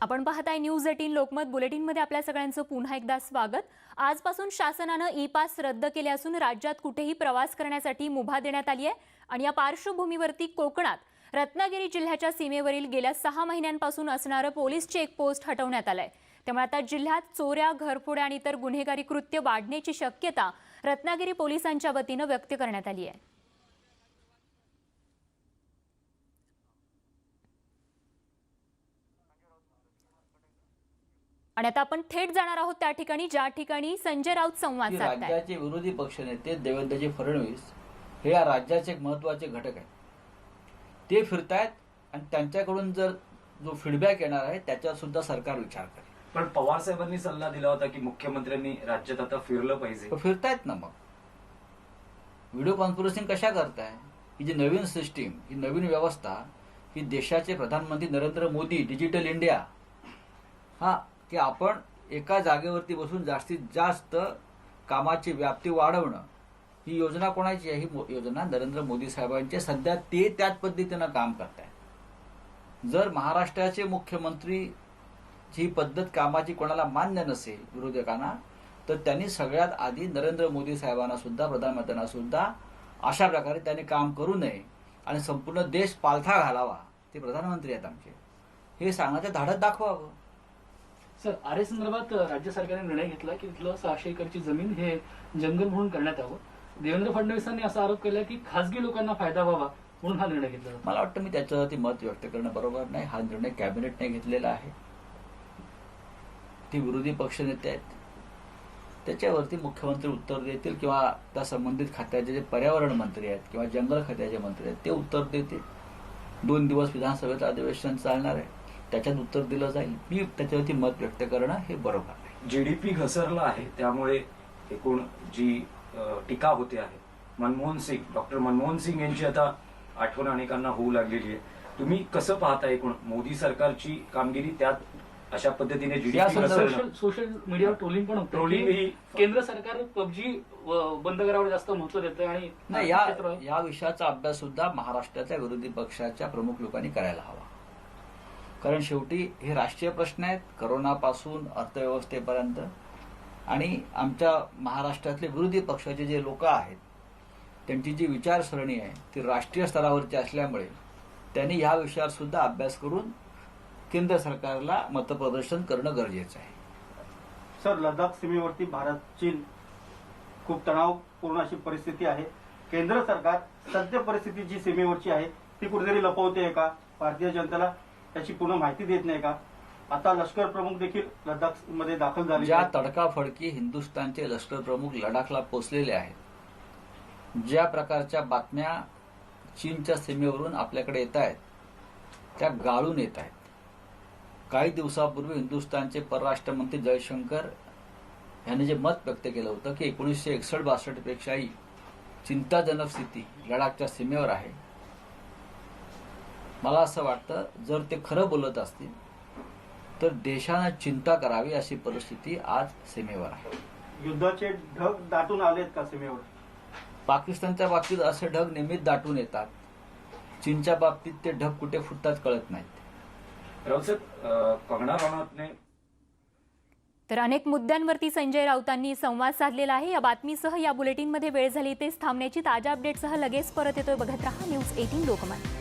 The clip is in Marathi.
आपण पाहताय न्यूज एटीन लोकमत बुलेटिनमध्ये आपल्या सगळ्यांचं पुन्हा एकदा स्वागत. आजपासून शासनानं ई पास रद्द केले असून राज्यात कुठेही प्रवास करण्यासाठी मुभा देण्यात आली आहे आणि या पार्श्वभूमीवरती कोकणात रत्नागिरी जिल्ह्याच्या सीमेवरील गेल्या सहा महिन्यांपासून असणारं पोलीस चेकपोस्ट हटवण्यात आलंय. त्यामुळे आता जिल्ह्यात चोऱ्या घरफोड्या आणि इतर गुन्हेगारी कृत्य वाढण्याची शक्यता रत्नागिरी पोलिसांच्या वतीनं व्यक्त करण्यात आली आहे. आणि आता आपण थेट जाणार आहोत त्या ठिकाणी ज्या ठिकाणी संजय राऊत संवाद राज्याचे विरोधी पक्षनेते देवेंद्रजी फडणवीस हे या राज्याचे एक महत्त्वाचे घटक आहेत. ते फिरतायत आणि त्यांच्याकडून जर जो फीडबॅक येणार आहे त्याच्यावर सुद्धा सरकार विचार करेल. पण पवार साहेबांनी सल्ला दिला होता की मुख्यमंत्र्यांनी राज्यात आता फिरलं पाहिजे. फिरतायत ना मग. व्हिडिओ कॉन्फरन्सिंग कशा करताय? ही जी नवीन सिस्टीम ही नवीन व्यवस्था ही देशाचे प्रधानमंत्री नरेंद्र मोदी डिजिटल इंडिया हा की आपण एका जागेवरती बसून जास्तीत जास्त कामाची व्याप्ती वाढवणं ही योजना कोणाची आहे? ही मो- योजना नरेंद्र मोदी साहेबांची सध्या ते त्याच पद्धतीनं काम करतायत. जर महाराष्ट्राचे मुख्यमंत्री ही पद्धत कामाची कोणाला मान्य नसेल विरोधकांना तर त्यांनी सगळ्यात आधी नरेंद्र मोदी साहेबांना सुद्धा प्रधानमंत्र्यांना सुद्धा अशा प्रकारे त्यांनी काम करू नये आणि संपूर्ण देश पालथा घालावा. ते प्रधानमंत्री आहेत आमचे. हे सांगण्याचं धाडत दाखवावं. सर आरे संदर्भात राज्य सरकारने निर्णय घेतला की तिथलं सहाशे एकरची जमीन हे जंगल म्हणून करण्यात यावं. देवेंद्र फडणवीसांनी असा आरोप केला की खासगी लोकांना फायदा व्हावा म्हणून हा निर्णय घेतला मला वाटतं मी त्याच्यावरती मत व्यक्त करणं बरोबर नाही. हा निर्णय कॅबिनेटने घेतलेला आहे. ती विरोधी पक्षनेते आहेत. त्याच्यावरती मुख्यमंत्री उत्तर देतील किंवा त्या संबंधित खात्याचे जे पर्यावरण मंत्री आहेत किंवा जंगल खात्याचे मंत्री आहेत ते उत्तर देतील. दोन दिवस विधानसभेचं अधिवेशन चालणार आहे. त्याच्यात उत्तर दिलं जाईल. मी त्याच्यावरती मत व्यक्त करणं हे बरोबर नाही जीडीपी घसरला आहे त्यामुळे एकूण जी टीका होते आहे मनमोहन सिंग डॉक्टर मनमोहन सिंग यांची आता आठवण अनेकांना होऊ लागलेली आहे. तुम्ही कसं पाहता एकूण? मोदी सरकारची कामगिरी त्यात अशा पद्धतीने सोशल सोशल मीडियावर ट्रोलिंग पण ही- केंद्र सरकार पबजी बंद करावर जास्त महत्त्व देतं आणि या विषयाचा अभ्यास सुद्धा महाराष्ट्राच्या विरोधी पक्षाच्या प्रमुख लोकांनी करायला हवा. कारण शेवटी हे राष्ट्रीय प्रश्न आहेत करोनापासून अर्थव्यवस्थेपर्यंत. आणि आमच्या महाराष्ट्रातले विरोधी पक्षाचे जे लोक आहेत त्यांची जी विचारसरणी आहे ती राष्ट्रीय स्तरावरची असल्यामुळे त्यांनी या विषयावर सुद्धा अभ्यास करून केंद्र सरकारला मतप्रदर्शन करणं गरजेचं आहे. सर लडाख सीमेवरती भारत चीन खूप तणावपूर्ण अशी परिस्थिती आहे. केंद्र सरकार सद्य परिस्थिती जी सीमेवरची आहे ती कुठेतरी लपवते आहे का? भारतीय जनतेला त्याची पूर्ण माहिती देत नाही का? आता लष्कर प्रमुख देखील लडाखमध्ये दाखल झाले. ज्या तडकाफडकी हिंदुस्थानचे लष्कर प्रमुख लडाखला पोचलेले आहेत ज्या प्रकारच्या बातम्या चीनच्या सीमेवरून आपल्याकडे येत आहेत त्या गाळून येत आहेत. काही दिवसापूर्वी हिंदुस्थानचे परराष्ट्र मंत्री जयशंकर यांनी जे मत व्यक्त केलं होतं की एकोणीसशे एकसष्ट बासष्ट पेक्षाही चिंताजनक स्थिती लडाखच्या सीमेवर आहे. मला असं वाटतं जर ते खरं बोलत असतील तर देशानं चिंता करावी अशी परिस्थिती आज सीमेवर आहे. युद्धाचे ढग दाटून आलेत का सीमेवर? पाकिस्तानच्या बाबतीत असे ढग नेहमीच दाटून येतात. चीनच्या बाबतीत ते ढग कुठे फुटतात कळत नाहीत. कंगना राणावतने तर अनेक मुद्द्यांवरती संजय राऊतांनी संवाद साधलेला आहे. या बातमीसह या बुलेटिनमध्ये वेळ झाली तेच थांबण्याची ताज्या अपडेटसह लगेच परत येतोय. बघत रहा न्यूज एटीन लोकमत.